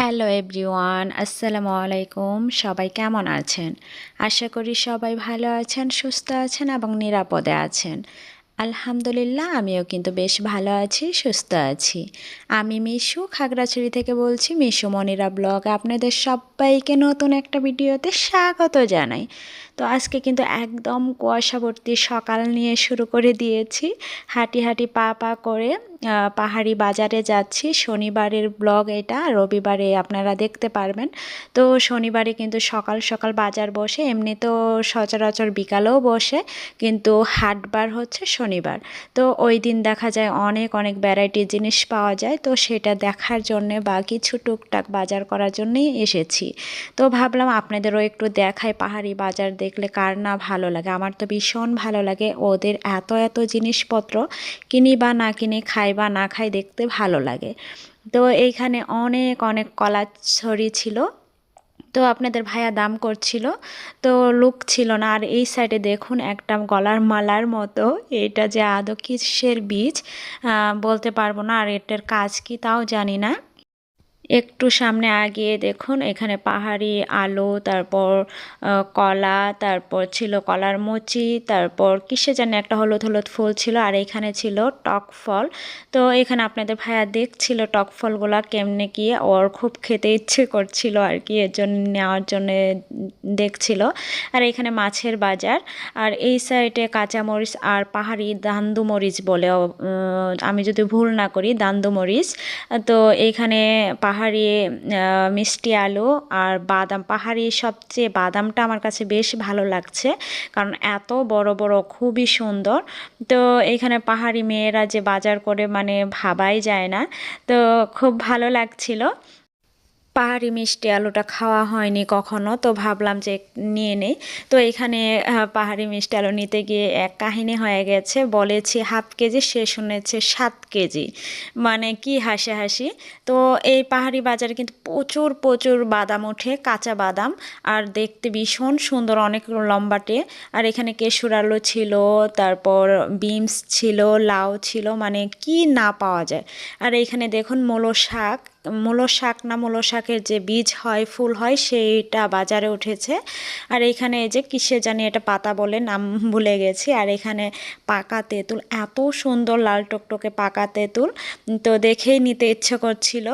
Hello everyone, আসসালামু আলাইকুম। সবাই কেমন আছেন? আশা করি সবাই ভালো আছেন, সুস্থ আছেন এবং নিরাপদে আছেন। আলহামদুলিল্লাহ, আমিও কিন্তু বেশ ভালো আছি, সুস্থ আছি। আমি মিশু, খাগড়াছড়ি থেকে বলছি, মিশু মনিরা ব্লগ আপনাদের সবাইকে নতুন একটা ভিডিওতে স্বাগত জানাই। তো আজকে কিন্তু একদম কুয়াশাবর্তী সকাল নিয়ে শুরু করে দিয়েছি। হাঁটি হাঁটি পা পা করে পাহাড়ি বাজারে যাচ্ছি। শনিবারের ব্লগ এটা, রবিবারে আপনারা দেখতে পারবেন। তো শনিবারে কিন্তু সকাল সকাল বাজার বসে এমনি তো সচরাচর বিকালেও বসে, কিন্তু হাটবার হচ্ছে শনিবার। তো ওই দিন দেখা যায় অনেক অনেক ভ্যারাইটি জিনিস পাওয়া যায়, তো সেটা দেখার জন্যে বা কিছু টুকটাক বাজার করার জন্যই এসেছি। তো ভাবলাম আপনাদেরও একটু দেখায় পাহাড়ি বাজার দেখলে কার না ভালো লাগে? আমার তো ভীষণ ভালো লাগে ওদের এত এত জিনিসপত্র কিনি বা না কিনে, খাই বা না খাই দেখতে ভালো লাগে। তো এইখানে অনেক অনেক কলা ছড়ি ছিল। তো আপনাদের ভাইয়া দাম করছিল। তো লুক ছিল না। আর এই সাইডে দেখুন একটা গলার মালার মতো। এটা যে আদৌ কিসের বীজ? বলতে পারব না। আর এটার কাজ কি তাও জানি না। একটু সামনে আগিয়ে দেখুন, এখানে পাহাড়ি আলু, তারপর কলা, তারপর ছিল কলার মুচি, তারপর কিসে জানি একটা হলুদ হলুদ ফুল ছিল, আর এখানে ছিল টক ফল। তো এখানে আপনাদের ভাইয়া দেখছিল টক ফলগুলা কেমনে কি, ওর খুব খেতে ইচ্ছে করছিল আর কি, এর জন্য নেওয়ার জন্য দেখছিল। আর এখানে মাছের বাজার, আর এই সাইডে কাঁচামরিচ আর পাহাড়ি দান্দু মরিচ বলে আমি যদি ভুল না করি দান্দু মরিচ তো এইখানে পাহাড় পাহাড়ি মিষ্টি আলু আর বাদাম। পাহাড়ি সবচেয়ে বাদামটা আমার কাছে বেশ ভালো লাগছে কারণ এত বড় বড়, খুবই সুন্দর। তো এখানে পাহাড়ি মেয়েরা যে বাজার করে মানে ভাবাই যায় না। তো খুব ভালো লাগছিল। পাহাড়ি মিষ্টি আলুটা খাওয়া হয়নি কখনো, তো ভাবলাম যে নিয়ে নেই। তো এখানে পাহাড়ি মিষ্টি আলু নিতে গিয়ে এক কাহিনী হয়ে গেছে। বলেছি, হাফ কেজি? সে শুনেছে, সাত কেজি। মানে কি হাসি হাসি। তো এই পাহাড়ি বাজারে কিন্তু প্রচুর প্রচুর বাদাম ওঠে, কাঁচা বাদাম। আর দেখতে ভীষণ সুন্দর, অনেক লম্বাটে আর এখানে কেশুর আলু ছিল, তারপর বিমস ছিল, লাউ ছিল মানে কি না পাওয়া যায়। আর এখানে দেখুন, মূলো শাক। মূলো শাক না মূলো শাকের যে বীজ হয়, ফুল হয়, সেইটা বাজারে উঠেছে। আর এখানে এই যে কিসে জানি এটা পাতা বলে নাম ভুলে গেছি। আর এখানে পাকা তেঁতুল, এত সুন্দর লাল টকটকে পাকা তেঁতুল। তো দেখেই নিতে ইচ্ছে করছিল,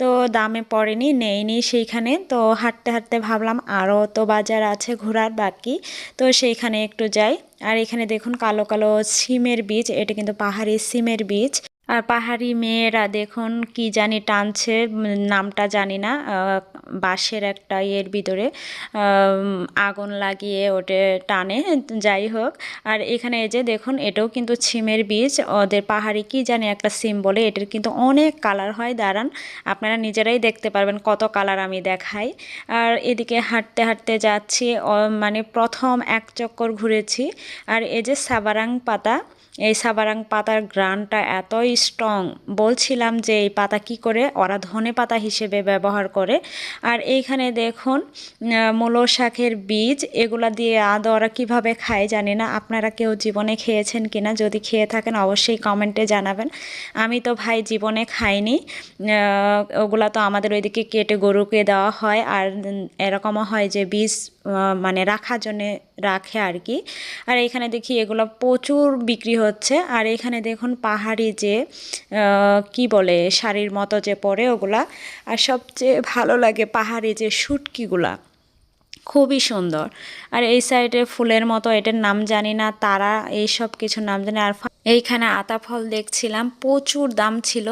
তো দামে পড়েনি, নেইনি সেইখানে। তো হাঁটতে হাঁটতে ভাবলাম, আরও তো বাজার আছে ঘোরার বাকি, তো সেইখানে একটু যাই। আর এখানে দেখুন কালো কালো সিমের বীজ, এটা কিন্তু পাহাড়ি সিমের বীজ। আর পাহাড়ি মেয়েরা দেখুন কি জানি টানছে, নামটা জানি না বাঁশের একটা ইয়ের ভিতরে আগুন লাগিয়ে ওটে টানে, যাই হোক। আর এখানে এই যে দেখুন, এটাও কিন্তু ছিমের বীজ, ওদের পাহাড়ি কি জানি একটা সিম বলে এটার কিন্তু অনেক কালার হয়, দাঁড়ান, আপনারা নিজেরাই দেখতে পারবেন কত কালার আমি দেখাই। আর এদিকে হাঁটতে হাঁটতে যাচ্ছি মানে প্রথম এক চক্কর ঘুরেছি, আর এই যে সাবারাং পাতা এই সাবারাং পাতার গ্রানটা এতই স্ট্রং। বলছিলাম যে এই পাতা কি করে? ওরা ধনে পাতা হিসেবে ব্যবহার করে। আর এইখানে দেখুন মূলো শাকের বীজ, এগুলা দিয়ে আদৌ ওরা কীভাবে খায় জানি না। আপনারা কেউ জীবনে খেয়েছেন কিনা? যদি খেয়ে থাকেন, অবশ্যই কমেন্টে জানাবেন। আমি তো ভাই জীবনে খাইনি। ওগুলা তো আমাদের ওইদিকে কেটে গরুকে দেওয়া হয়। আর এরকমও হয় যে বীজ মানে রাখার জন্যে রাখে আর কি। আর এখানে দেখি এগুলো প্রচুর বিক্রি হচ্ছে। আর এখানে দেখুন পাহাড়ি যে কি বলে, শাড়ির মতো যে পরে ওগুলা। আর সবচেয়ে ভালো লাগে পাহাড়ি যে শুটকিগুলা। খুবই সুন্দর। আর এই সাইডে ফুলের মতো, এটার নাম জানি না, তারা এই সব কিছু নাম জানি আর এইখানে আতা ফল দেখছিলাম, প্রচুর দাম ছিল।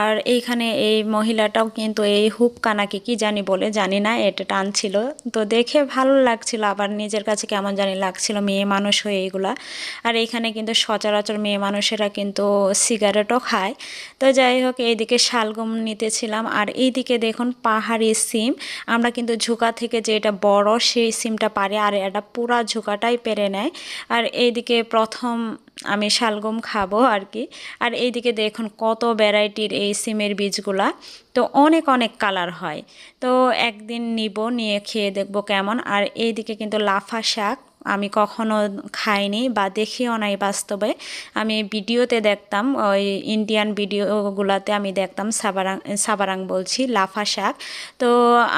আর এইখানে এই মহিলাটাও কিন্তু এই হুক্কা নাকি কি জানি বলে, জানি না, এটা টানছিল। তো দেখে ভালো লাগছিল, আবার নিজের কাছে কেমন জানি লাগছিল, মেয়ে মানুষ হয়ে এইগুলা। আর এইখানে কিন্তু সচরাচর মেয়ে মানুষেরা কিন্তু সিগারেটও খায়। তো যাই হোক, এইদিকে শালগম নিতেছিলাম। আর এইদিকে দেখুন, পাহাড়ি সিম। আমরা কিন্তু ঝুঁকা থেকে যে এটা বড় সেই সিমটা পারে আর এটা পুরা ঝোঁকাটাই পেরে নেয়। আর এইদিকে প্রথম আমি শালগম খাব আর কি আর এইদিকে দেখুন কত ভ্যারাইটির এই সিমের বীজগুলা। তো অনেক অনেক কালার হয়। তো একদিন নিব, নিয়ে খেয়ে দেখব কেমন। আর এইদিকে কিন্তু লাফা শাক আমি কখনো খাইনি বা দেখিও নাই বাস্তবে। আমি ভিডিওতে দেখতাম, ওই ইন্ডিয়ান ভিডিওগুলোতে আমি দেখতাম সাবারাং সাবারাং বলছি, লাফা শাক। তো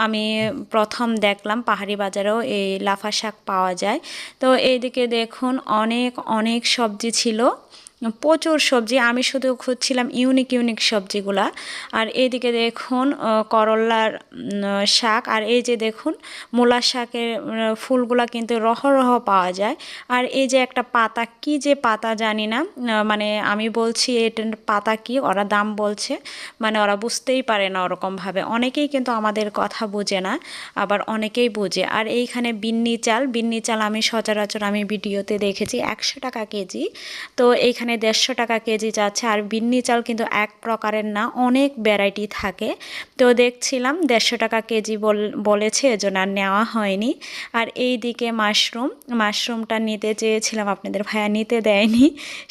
আমি প্রথম দেখলাম পাহাড়ি বাজারেও এই লাফা শাক পাওয়া যায়। তো এইদিকে দেখুন, অনেক অনেক সবজি ছিল। প্রচুর সবজি। আমি শুধু খুঁজছিলাম ইউনিক ইউনিক সবজিগুলা। আর এইদিকে দেখুন করল্লার শাক। আর এই যে দেখুন, মূলা শাকের ফুলগুলা কিন্তু রহ রহ পাওয়া যায়। আর এই যে একটা পাতা, কি যে পাতা জানি না মানে আমি বলছি এটার পাতা কি, ওরা দাম বলছে। মানে ওরা বুঝতেই পারে না ওরকমভাবে। অনেকেই কিন্তু আমাদের কথা বুঝে না, আবার অনেকেই বুঝে। আর এইখানে বিন্নি চাল বিন্নি চাল আমি সচরাচর আমি ভিডিওতে দেখেছি, একশো টাকা কেজি। তো এইখানে এখানে দেড়শো টাকা কেজি যাচ্ছে আর বিন্নি চাল কিন্তু এক প্রকারের না, অনেক ভ্যারাইটি থাকে। তো দেখছিলাম দেড়শো টাকা কেজি বলেছে, এজন্য আর নেওয়া হয়নি। আর এই দিকে মাশরুম, মাশরুমটা নিতে চেয়েছিলাম, আপনাদের ভাইয়া নিতে দেয়নি,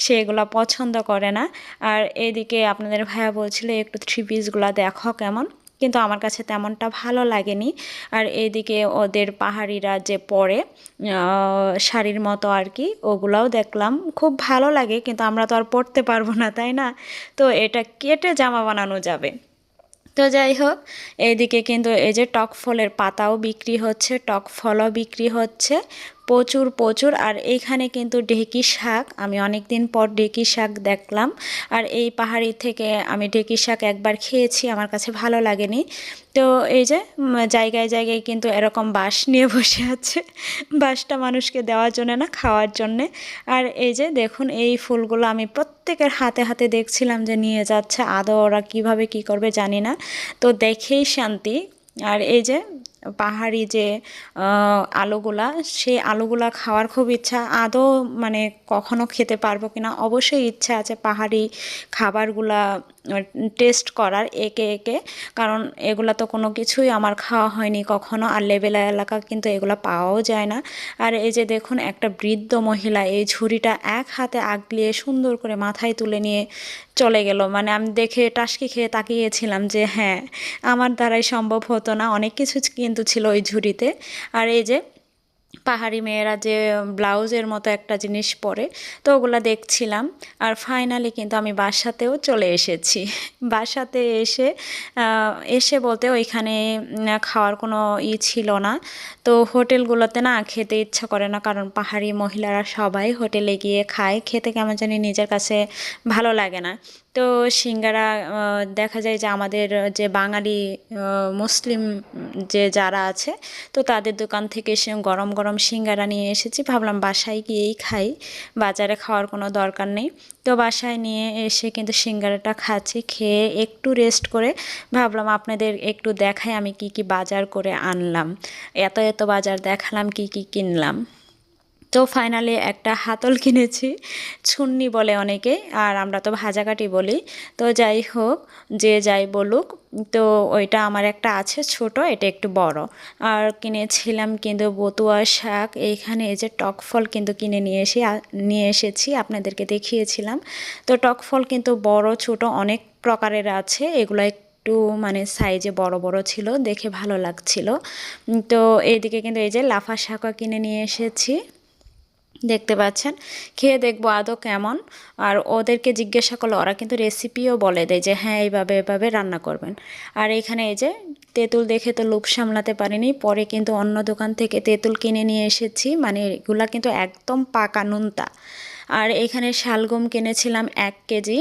সেগুলো পছন্দ করে না। আর এদিকে আপনাদের ভাইয়া বলছিল একটু থ্রি পিসগুলো দেখো কেমন। কিন্তু আমার কাছে তেমনটা ভালো লাগেনি। আর এদিকে ওদের পাহাড়িরা যে পরে শাড়ির মতো আর কি, ওগুলাও দেখলাম। খুব ভালো লাগে, কিন্তু আমরা তো আর পরতে পারব না, তাই না? তো এটা কেটে জামা বানানো যাবে। তো যাই হোক এইদিকে কিন্তু এই যে টক ফলের পাতাও বিক্রি হচ্ছে, টক ফলও বিক্রি হচ্ছে। প্রচুর প্রচুর। আর এইখানে কিন্তু ঢেকি শাক, আমি অনেক দিন পর ঢেকি শাক দেখলাম। আর এই পাহাড়ি থেকে আমি ঢেকি শাক একবার খেয়েছি, আমার কাছে ভালো লাগেনি। তো এই যে জায়গায় জায়গায় কিন্তু এরকম বাঁশ নিয়ে বসে আছে। বাঁশটা মানুষকে দেওয়ার জন্য না, খাওয়ার জন্যে। আর এই যে, দেখুন, এই ফুলগুলো আমি প্রত্যেকের হাতে হাতে দেখছিলাম যে নিয়ে যাচ্ছে আদৌ ওরা কীভাবে কি করবে জানি না। তো দেখেই শান্তি। আর এই যে পাহাড়ি যে আলোগুলা, সেই আলোগুলা খাওয়ার খুব ইচ্ছা। আদৌ মানে কখনো খেতে পারব কিনা? অবশ্যই ইচ্ছা আছে পাহাড়ি খাবারগুলা টেস্ট করার একে একে, কারণ এগুলা তো কোনো কিছুই আমার খাওয়া হয়নি কখনো, আর লেবেলা এলাকা কিন্তু এগুলো পাওয়াও যায় না। আর এই যে দেখুন একটা বৃদ্ধ মহিলা, এই ঝুড়িটা এক হাতে আগলিয়ে সুন্দর করে মাথায় তুলে নিয়ে চলে গেল। মানে আমি দেখে টাসকি খেয়ে তাকিয়েছিলাম যে হ্যাঁ আমার দ্বারাই সম্ভব হতো না। অনেক কিছু কিন্তু ছিল ওই ঝুড়িতে। আর এই যে পাহাড়ি মেয়েরা যে ব্লাউজের মতো একটা জিনিস পরে, তো ওগুলো দেখছিলাম। আর ফাইনালি কিন্তু আমি বাসাতেও চলে এসেছি। বাসাতে এসে এসে বলতে ওইখানে খাওয়ার কোনো ই ছিল না। তো হোটেলগুলোতে না খেতে ইচ্ছা করে না, কারণ পাহাড়ি মহিলারা সবাই হোটেলে গিয়ে খায়। খেতে কেমন জানি নিজের কাছে ভালো লাগে না। তো সিঙ্গারা দেখা যায় যে আমাদের যে বাঙালি মুসলিম যে যারা আছে, তো তাদের দোকান থেকে সে গরম গরম সিঙ্গারা নিয়ে এসেছি। ভাবলাম বাসায় গিয়েই খাই, বাজারে খাওয়ার কোনো দরকার নেই। তো বাসায় নিয়ে এসে কিন্তু সিঙ্গারাটা খাচ্ছি, খেয়ে একটু রেস্ট করে ভাবলাম আপনাদের একটু দেখাই আমি কি কি বাজার করে আনলাম। এত এত বাজার দেখালাম, কি কি কিনলাম। তো ফাইনালি একটা হাতল কিনেছি, ছুন্নি বলে অনেকে, আর আমরা তো ভাজাকাটি বলি। তো যাই হোক, যে যাই বলুক, তো ওইটা আমার একটা আছে ছোট, এটা একটু বড়। আর কিনেছিলাম কিন্তু বতুয়া শাক, এইখানে এই যে টক ফল কিন্তু কিনে নিয়ে এসে, নিয়ে এসেছি, আপনাদেরকে দেখিয়েছিলাম। তো টক ফল কিন্তু বড়, ছোট অনেক প্রকারের আছে, এগুলো একটু মানে সাইজে বড় বড় ছিল, দেখে ভালো লাগছিল। তো এইদিকে কিন্তু এই যে লাফা শাকও কিনে নিয়ে এসেছি। দেখতে পাচ্ছেন। খেয়ে দেখব আদৌ কেমন। আর ওদেরকে জিজ্ঞাসা করলে ওরা কিন্তু রেসিপিও বলে দেয় যে হ্যাঁ এইভাবে, এভাবে রান্না করবেন। আর এখানে এই যে তেঁতুল দেখে তো লোভ সামলাতে পারিনি। পরে কিন্তু অন্য দোকান থেকে তেঁতুল কিনে নিয়ে এসেছি। মানে এগুলা কিন্তু একদম পাকা নুনতা। আর এখানে শালগম কিনেছিলাম এক কেজি।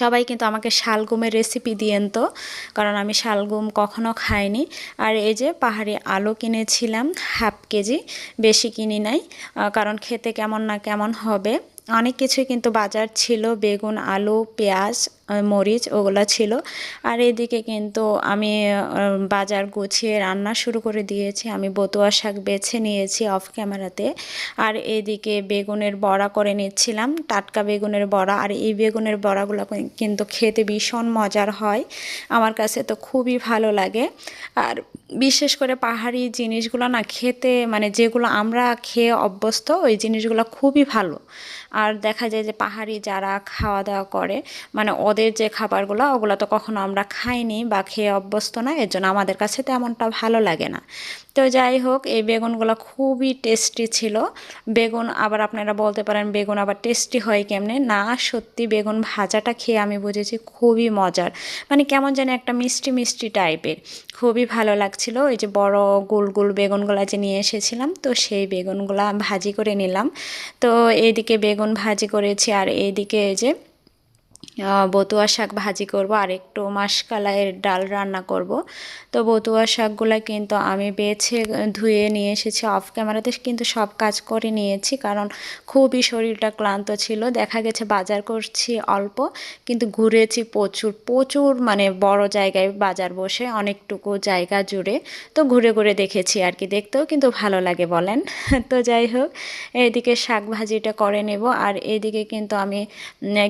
সবাই কিন্তু আমাকে শালগুমের রেসিপি দিয়েন তো, কারণ আমি শালগুম কখনো খাইনি। আর এই যে পাহাড়ি আলু কিনেছিলাম, হাফ কেজি, বেশি কিনি নাই কারণ খেতে কেমন না কেমন হবে। অনেক কিছুই কিন্তু বাজার ছিল, বেগুন, আলু, পেঁয়াজ মরিচ ওগুলো ছিল। আর এদিকে কিন্তু আমি বাজার গুছিয়ে রান্না শুরু করে দিয়েছি। আমি বতুয়া শাক বেছে নিয়েছি অফ ক্যামেরাতে আর এদিকে বেগুনের বড়া করে নিচ্ছিলাম, টাটকা বেগুনের বড়া। আর এই বেগুনের বড়াগুলো কিন্তু খেতে ভীষণ মজার হয়। আমার কাছে তো খুবই ভালো লাগে। আর বিশেষ করে পাহাড়ি জিনিসগুলো না, খেতে মানে যেগুলো আমরা খেয়ে অভ্যস্ত, ওই জিনিসগুলো খুবই ভালো। আর দেখা যায় যে পাহাড়ি যারা খাওয়া দাওয়া করে মানে পদের যে খাবারগুলো, ওগুলো তো কখনো আমরা খাইনি বা খেয়ে অভ্যস্ত না, এর জন্য আমাদের কাছে তেমনটা ভালো লাগে না। তো যাই হোক, এই বেগুনগুলো খুবই টেস্টি ছিল। বেগুন আবার আপনারা বলতে পারেন বেগুন আবার টেস্টি হয় কেমনে? না, সত্যি বেগুন ভাজাটা খেয়ে আমি বুঝেছি খুবই মজার। মানে কেমন যেন একটা মিষ্টি মিষ্টি টাইপের। খুবই ভালো লাগছিল। ওই যে বড় গোল গোল বেগুনগুলো যে নিয়ে এসেছিলাম, তো সেই বেগুনগুলো ভাজি করে নিলাম। তো এইদিকে বেগুন ভাজি করেছি আর এইদিকে এই যে বতুয়া শাক ভাজি করব আর একটু মাসকালাইয়ের ডাল রান্না করব। তো বতুয়া শাকগুলো কিন্তু আমি বেছে ধুয়ে নিয়ে এসেছি অফ ক্যামেরাতে কিন্তু সব কাজ করে নিয়েছি কারণ খুবই শরীরটা ক্লান্ত ছিল। দেখা গেছে বাজার করছি অল্প, কিন্তু ঘুরেছি প্রচুর প্রচুর মানে বড় জায়গায় বাজার বসে অনেকটুকু জায়গা জুড়ে। তো ঘুরে ঘুরে দেখেছি আর কি, দেখতেও কিন্তু ভালো লাগে বলেন। তো যাই হোক, এদিকে শাক ভাজিটা করে নেব আর এদিকে কিন্তু আমি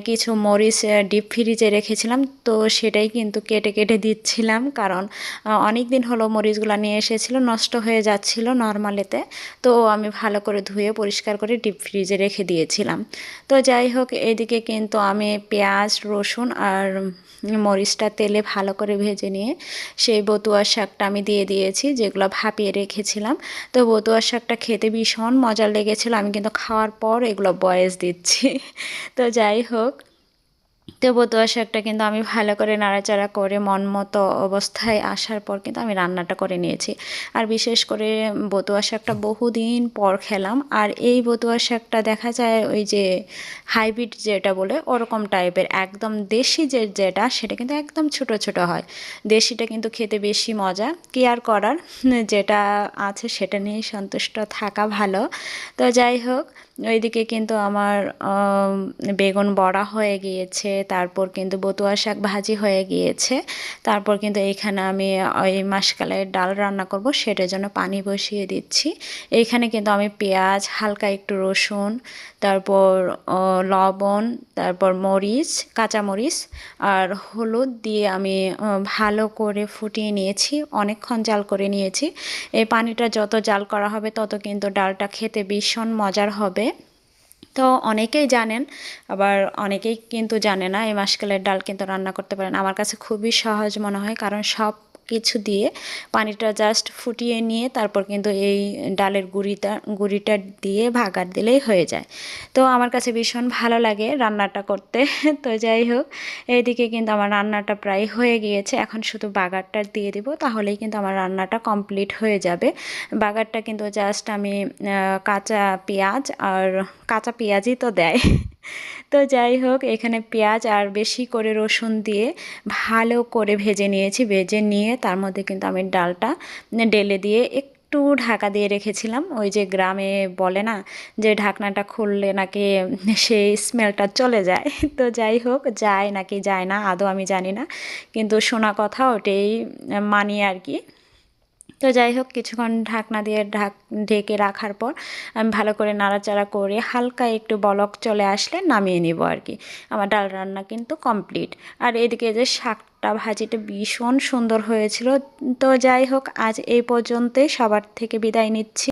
কিছু মরিচ ডিপ ফ্রিজে রেখেছিলাম। তো সেটাই কিন্তু কেটে কেটে দিচ্ছিলাম কারণ অনেক দিন হলো মরিচগুলো নিয়ে এসেছিল, নষ্ট হয়ে যাচ্ছিল নর্মালেতে তো আমি ভালো করে ধুয়ে পরিষ্কার করে ডিপ ফ্রিজে রেখে দিয়েছিলাম। তো যাই হোক, এদিকে কিন্তু আমি পেঁয়াজ, রসুন আর মরিচটা তেলে ভালো করে ভেজে নিয়ে সেই বতুয়া শাকটা আমি দিয়ে দিয়েছি, যেগুলো ভাপিয়ে রেখেছিলাম। তো বতুয়া শাকটা খেতে ভীষণ মজা লেগেছিলো। আমি কিন্তু খাওয়ার পর এগুলো বয়েস দিচ্ছি। তো যাই হোক তো বতুয়া শাকটা কিন্তু আমি ভালো করে নাড়াচাড়া করে মন মতো অবস্থায় আসার পর কিন্তু আমি রান্নাটা করে নিয়েছি। আর বিশেষ করে বতুয়া শাকটা বহুদিন পর খেলাম। আর এই বতুয়া শাকটা দেখা যায় ওই যে হাইব্রিড যেটা বলে ওরকম টাইপের, একদম দেশি যে যেটা সেটা কিন্তু একদম ছোট ছোট হয়। দেশিটা কিন্তু খেতে বেশি মজা। কেয়ার করার যেটা আছে সেটা নিয়েই সন্তুষ্ট থাকা ভালো। তো যাই হোক ওইদিকে কিন্তু আমার বেগুন বড়া হয়ে গিয়েছে, তারপর কিন্তু বতুয়া শাক ভাজি হয়ে গিয়েছে, তারপর কিন্তু এইখানে আমি ওই মাসকালের ডাল রান্না করব, সেটার জন্য পানি বসিয়ে দিচ্ছি। এইখানে কিন্তু আমি পেঁয়াজ, হালকা একটু রসুন তারপর লবণ, তারপর মরিচ কাঁচা মরিচ আর হলুদ দিয়ে আমি ভালো করে ফুটিয়ে নিয়েছি, অনেকক্ষণ জাল করে নিয়েছি। এই পানিটা যত জাল করা হবে তত কিন্তু ডালটা খেতে ভীষণ মজার হবে। তো অনেকেই জানেন, আবার অনেকেই কিন্তু জানে না, এই মাসকালের ডাল কিন্তু রান্না করতে পারেন। আমার কাছে খুবই সহজ মনে হয়, কারণ সব কিছু দিয়ে পানিটা জাস্ট ফুটিয়ে নিয়ে তারপর কিন্তু এই ডালের গুঁড়িটা গুঁড়িটা দিয়ে ভাগার দিলেই হয়ে যায়। তো আমার কাছে ভীষণ ভালো লাগে রান্নাটা করতে। তো যাই হোক, এইদিকে কিন্তু আমার রান্নাটা প্রায় হয়ে গিয়েছে। এখন শুধু বাগারটা দিয়ে দিব, তাহলেই কিন্তু আমার রান্নাটা কমপ্লিট হয়ে যাবে। বাগারটা কিন্তু জাস্ট আমি কাঁচা পেঁয়াজ আর কাঁচা পেঁয়াজই তো দেয়। তো যাই হোক, এখানে পেঁয়াজ আর বেশি করে রসুন দিয়ে ভালো করে ভেজে নিয়েছি। ভেজে নিয়ে তার মধ্যে কিন্তু আমি ডালটা ডেলে দিয়ে একটু ঢাকা দিয়ে রেখেছিলাম। ওই যে গ্রামে বলে না যে ঢাকনাটা খুললে নাকি সেই স্মেলটা চলে যায়। তো যাই হোক, যায় নাকি যায় না, আদৌ আমি জানি না। কিন্তু শোনা কথা ওটাই মানি আর কি। তো যাই হোক, কিছুক্ষণ ঢাকনা দিয়ে ঢাক, ঢেকে রাখার পর আমি ভালো করে নাড়াচাড়া করে হালকা একটু বলক চলে আসলে নামিয়ে নিব আর কি। আমার ডাল রান্না কিন্তু কমপ্লিট। আর এদিকে যে শাকটা ভাজিটা ভীষণ সুন্দর হয়েছিল। তো যাই হোক, আজ এই পর্যন্তই। সবার থেকে বিদায় নিচ্ছি।